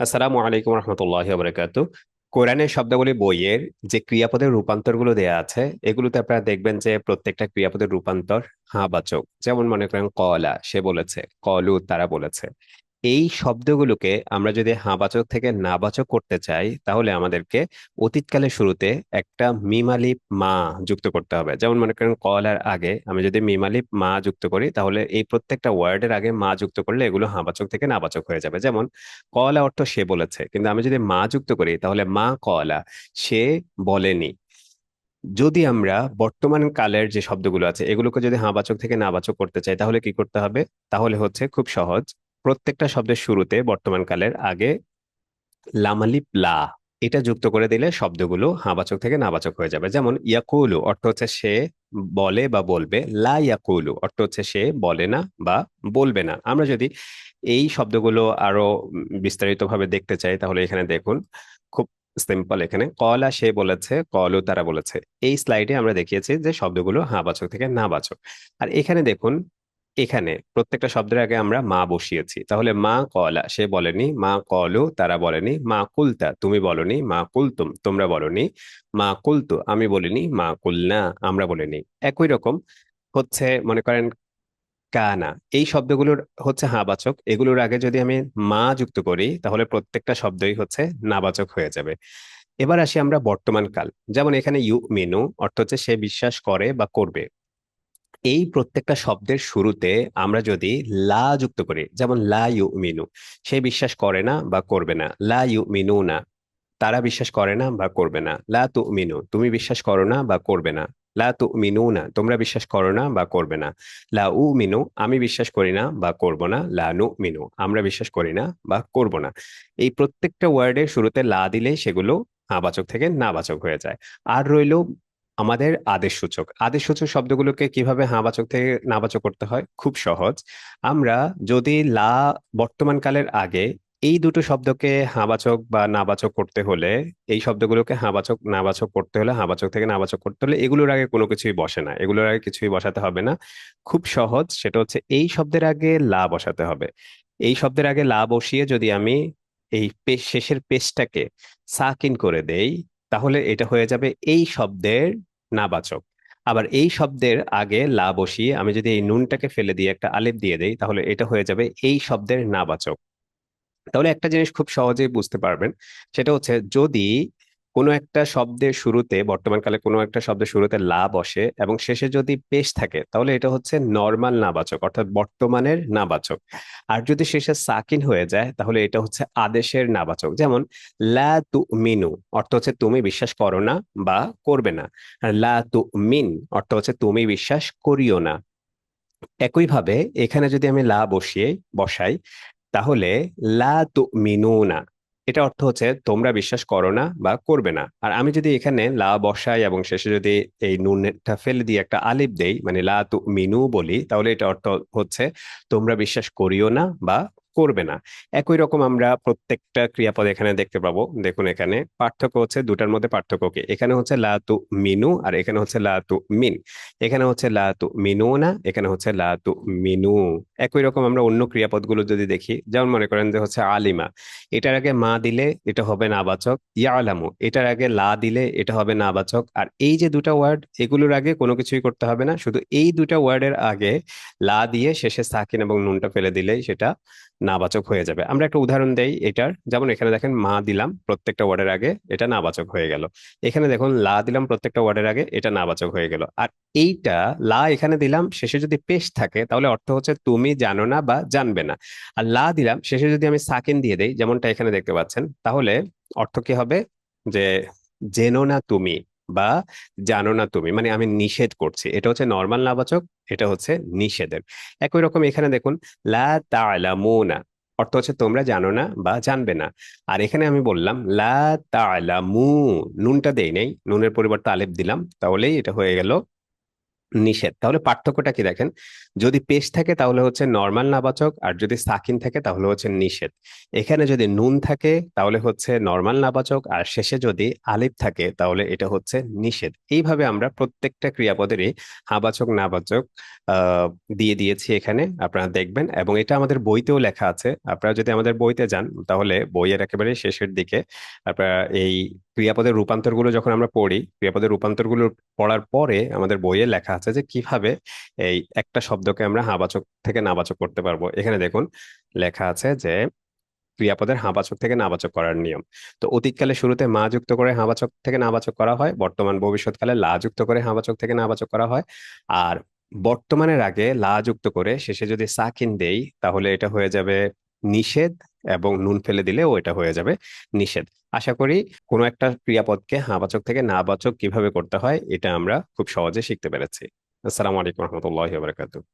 আসসালামু আলাইকুম রহমতুল্লাহ বরকাত কোরআনের শব্দগুলি বইয়ের যে ক্রিয়াপদের রূপান্তরগুলো দেয়া আছে, এগুলোতে আপনারা দেখবেন যে প্রত্যেকটা ক্রিয়াপদের রূপান্তর হা বাচক যেমন মনে করেন, কলা, সে বলেছে, কলু তারা বলেছে। এই শব্দগুলোকে আমরা যদি হাবাচক থেকে নাবাচক করতে চাই, তাহলে আমাদেরকে অতীতকালের শুরুতে একটা মিমালিপ মা যুক্ত করতে হবে। যেমন মনে করেন কলার আগে আমি যদি মিমালিপ মা যুক্ত করি, তাহলে এই প্রত্যেকটা ওয়ার্ডের আগে মা যুক্ত করলে এগুলো হাবাচক থেকে নাবাচক হয়ে যাবে। যেমন কলা অর্থ সে বলেছে, কিন্তু আমি যদি মা যুক্ত করি, তাহলে মা কলা সে বলেনি। যদি আমরা বর্তমান কালের যে শব্দগুলো আছে, এগুলোকে যদি হাবাচক থেকে নাবাচক করতে চাই, তাহলে কি করতে হবে? তাহলে হচ্ছে খুব সহজ প্রত্যেকটা শব্দের শুরুতে বর্তমান কালের আগে লামালিপ লা, এটা যুক্ত করে দিলে শব্দগুলো হাবাচক থেকে নাবাচক হয়ে যাবে। যেমন ইয়াকুলু, অর্থ হচ্ছে সে বলে বা বলবে। লা ইয়াকুলু, অর্থ হচ্ছে সে বলে না বা বলবে না। আমরা যদি এই শব্দগুলো আরও বিস্তারিতভাবে দেখতে চাই, তাহলে এখানে দেখুন, খুব সিম্পল এখানে, কলা সে বলেছে, কলু তারা বলেছে। এই স্লাইডে আমরা দেখিয়েছি যে শব্দগুলো হাবাচক থেকে নাবাচক। আর এখানে দেখুন এখানে প্রত্যেকটা শব্দের আগে আমরা মা বসিয়েছি। তাহলে মা কলা, সে বলেনি, মা কলু, তারা বলেনি, মা কুলতা, তুমি বলনি, মা কুলতুম, তোমরা বলনি, মা কুলতু, আমি বলিনি, মা কুলনা, আমরা বলিনি। একই রকম হচ্ছে, মনে করেন, কানা। এই শব্দগুলোর হচ্ছে হাবাচক। এগুলোর আগে যদি আমি মা যুক্ত করি, তাহলে প্রত্যেকটা শব্দই হচ্ছে নাবাচক হয়ে যাবে। এবার আসি আমরা বর্তমান কাল। যেমন এখানে ইউ, মেনু, অর্থ হচ্ছে সে বিশ্বাস করে বা করবে। এই প্রত্যেকটা শব্দের শুরুতে আমরা যদি লা যুক্ত করি, যেমন লা ইউ মিনু সে বিশ্বাস করে না বা করবে না। লা ইউ মিনু না, তারা বিশ্বাস করে না বা করবে না। লা তু মিনু তুমি বিশ্বাস করো না বা করবে না। লা তু মিনু না, তোমরা বিশ্বাস করো না বা করবে না। লা উ মিনু আমি বিশ্বাস করি না বা করব না। লা নু মিনু আমরা বিশ্বাস করি না বা করব না। এই প্রত্যেকটা ওয়ার্ডের শুরুতে লা দিলে সেগুলো আবাচক থেকে নাবাচক হয়ে যায়। আর রইল আমাদের আদেশসূচক। আদেশসূচক শব্দগুলোকে কীভাবে হাবাচক থেকে নাবাচক করতে হয়? খুব সহজ। আমরা যদি লা বর্তমান কালের আগে এই দুটো শব্দকে হাবাচক বা নাবাচক করতে হলে, এই শব্দগুলোকে হাবাচক নাবাচক করতে হলে হাবাচক থেকে নাবাচক করতে হলে এগুলোর আগে কোনো কিছুই বসে না। এগুলোর আগে কিছুই বসাতে হবে না। খুব সহজ, সেটা হচ্ছে এই শব্দের আগে লা বসাতে হবে। এই শব্দের আগে লা বসিয়ে যদি আমি এই শেষের পেশটাকে সাকিন করে দেই তাহলে এটা হয়ে যাবে এই শব্দের নাবাচক। আবার এই শব্দের আগে লা বসিয়ে আমি যদি এই নুনটাকে ফেলে দিয়ে একটা আলেপ দিয়ে দেই, তাহলে এটা হয়ে যাবে এই শব্দের নাবাচক। তাহলে একটা জিনিস খুব সহজেই বুঝতে পারবেন, সেটা হচ্ছে যদি কোনো একটা শব্দের শুরুতে, বর্তমানকালে কোনো একটা শব্দের শুরুতে লা বসে এবং শেষে যদি পেশ থাকে, তাহলে এটা হচ্ছে নর্মাল নাবাচক, অর্থাৎ বর্তমানের নাবাচক। আর যদি শেষে সাকিন হয়ে যায়, তাহলে এটা হচ্ছে আদেশের নাবাচক। যেমন, লা তু মিনু অর্থ হচ্ছে তুমি বিশ্বাস করো না বা করবে না। লা তু মিন অর্থ হচ্ছে তুমি বিশ্বাস করিও না। একইভাবে এখানে যদি আমি লা বসিয়ে, বসাই, তাহলে লা তুমিনুনা এটা অর্থ হচ্ছে তোমরা বিশ্বাস করো না বা করবে না। আর আমি যদি এখানে লা বসাই এবং শেষে যদি এই নুনটা ফেলে দিয়ে একটা আলিফ দেই মানে লা তু মিনু বলি, তাহলে এটা অর্থ হচ্ছে তোমরা বিশ্বাস করিও না বা করবে না। একই রকম আমরা প্রত্যেকটা ক্রিয়াপদ এখানে দেখতে পাবো। দেখুন এখানে পার্থক্য হচ্ছে দুটার মধ্যে পার্থক্য কি? এখানে হচ্ছে লা তু মিনু আর এখানে হচ্ছে লা তু মিন এখানে হচ্ছে লা তু মিনু না, এখানে হচ্ছে লা তু মিনু একই রকম আমরা অন্য ক্রিয়াপদগুলো যদি দেখি, যেমন মনে করেন যে হচ্ছে আলিমা, এটার আগে মা দিলে এটা হবে নাবাচক, ইয়ালামু, এটার আগে লা দিলে এটা হবে নাবাচক। আর এই যে দুটা ওয়ার্ড, এগুলোর আগে কোনো কিছুই করতে হবে না। শুধু এই দুটা ওয়ার্ডের আগে লা দিয়ে শেষে সাকিন এবং নুনটা ফেলে দিলেই সেটা নাবাচক হয়ে যাবে। আমরা একটা উদাহরণ দেই এটার। যেমন এখানে দেখেন মা দিলাম প্রত্যেকটা ওয়ার্ডের আগে, এটা নাবাচক হয়ে গেল। এখানে দেখুন লা দিলাম প্রত্যেকটা ওয়ার্ডের আগে, এটা নাবাচক হয়ে গেল। আর এইটা লা এখানে দিলাম, শেষে যদি পেশ থাকে, তাহলে অর্থ হচ্ছে তুমি জানো না বা জানবে না। আর লা দিলাম, শেষে যদি আমি সাকিন দিয়ে দেই, যেমনটা এখানে দেখতে পাচ্ছেন, তাহলে অর্থ কি হবে? যে, জেনো না তুমি। বা জানো না তুমি মানে আমি নিষেধ করছি। এটা হচ্ছে নর্মাল নাবাচক, এটা হচ্ছে নিষেধের। একই রকম এখানে দেখুন, লা তালামুনা অর্থ হচ্ছে তোমরা জানো না বা জানবে না। আর এখানে আমি বললাম, লা তালামু নুনটা দেই নেই, নুনের পরিবর্তে আলেপ দিলাম, তাহলেই এটা হয়ে গেল নিষেধ। তাহলে পার্থক্যটা কি দেখেন? যদি পেশ থাকে তাহলে হচ্ছে নর্মাল নাবাচক, আর যদি সাকিন থাকে তাহলে হচ্ছে নিষেধ। এখানে যদি নুন থাকে তাহলে হচ্ছে নর্মাল নাবাচক, আর শেষে যদি আলিফ থাকে তাহলে এটা হচ্ছে নিষেধ। এইভাবে আমরা প্রত্যেকটা ক্রিয়াপদেরই হাবাচক নাবাচক দিয়ে দিয়েছি এখানে, আপনারা দেখবেন। এবং এটা আমাদের বইতেও লেখা আছে। আপনারা যদি আমাদের বইতে যান, তাহলে বইয়ের একেবারে শেষের দিকে আপনারা এই ক্রিয়াপদের রূপান্তরগুলো যখন আমরা পড়ি, ক্রিয়াপদের রূপান্তরগুলো পড়ার পরে আমাদের বইয়ে লেখা আছে যে কীভাবে এই একটা শব্দকে আমরা হাবাচক থেকে নাবাচক করতে পারব। এখানে দেখুন লেখা আছে যে ক্রিয়াপদের হাবাচক থেকে নাবাচক করার নিয়ম। তো অতীতকালে শুরুতে মা যুক্ত করে হাবাচক থেকে নাবাচক করা হয়, বর্তমান ভবিষ্যৎকালে লা যুক্ত করে হাবাচক থেকে নাবাচক করা হয়। আর বর্তমানের আগে লা যুক্ত করে শেষে যদি সাকিন দেই, তাহলে এটা হয়ে যাবে নিষেধ এবং নুন ফেলে দিলেও এটা হয়ে যাবে নিষেধ। আশা করি কোনো একটা ক্রিয়াপদকে হাবাচক থেকে না বাচক কীভাবে করতে হয়, এটা আমরা খুব সহজে শিখতে পেরেছি। আসসালামু আলাইকুম রহমতুল্লাহ বারকাতুহ।